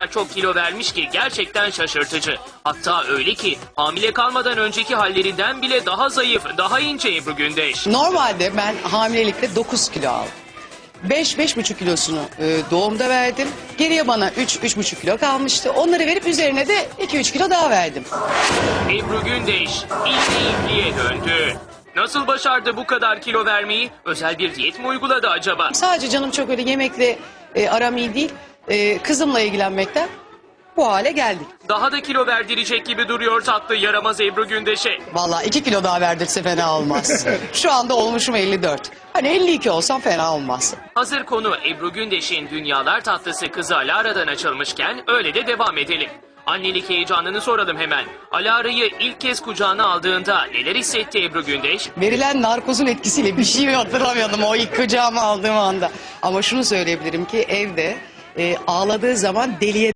kadar çok kilo vermiş ki gerçekten şaşırtıcı. Hatta öyle ki hamile kalmadan önceki hallerinden bile daha zayıf, daha ince Ebru Gündeş. Normalde ben hamilelikte 9 kilo aldım. 5-5,5 kilosunu e, doğumda verdim. Geriye bana 3-3,5 kilo kalmıştı. Onları verip üzerine de 2-3 kilo daha verdim. Ebru Gündeş ilgi ipliğe döndü. Nasıl başardı bu kadar kilo vermeyi? Özel bir diyet mi uyguladı acaba? Sadece canım çok öyle yemekle e, aram iyi değil. E, kızımla ilgilenmekten bu hale geldik. Daha da kilo verdirecek gibi duruyor tatlı yaramaz Ebru Gündeş'e. Vallahi 2 kilo daha verdirse fena olmaz. Şu anda olmuşum 54. Hani 52 olsam fena olmaz. Hazır konu Ebru Gündeş'in Dünyalar Tatlısı kızı Alara'dan açılmışken öyle de devam edelim. Annelik heyecanını soralım hemen. Alara'yı ilk kez kucağına aldığında neler hissetti Ebru Gündeş? Verilen narkozun etkisiyle bir şey hatırlamıyordum o ilk kucağıma aldığım anda. Ama şunu söyleyebilirim ki evde e, ağladığı zaman deliye